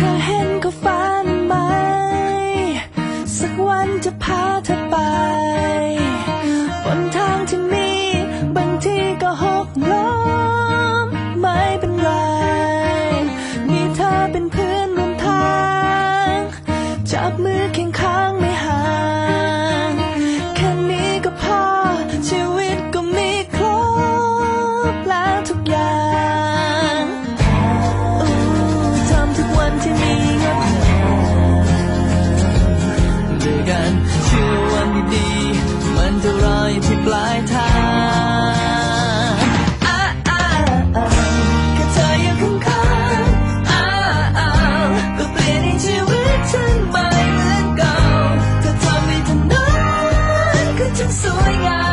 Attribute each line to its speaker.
Speaker 1: ธอเห็นก็ฝันไหม สักวันจะพาเธอไป บนทางที่มี บางทีก็หกล้มไม่เป็นไร มีเธอเป็นเพื่อนร่วมทาง จับมือ อยที่ปลายทางอ้าอ้าอ้าก็เธออยู่ข้างๆอ้าอ้าก็เปลี่ยนให้ชีวิตฉันไปเหมือนเก่าเธอทำให้ถนั้นก็ทั้งสวยงาม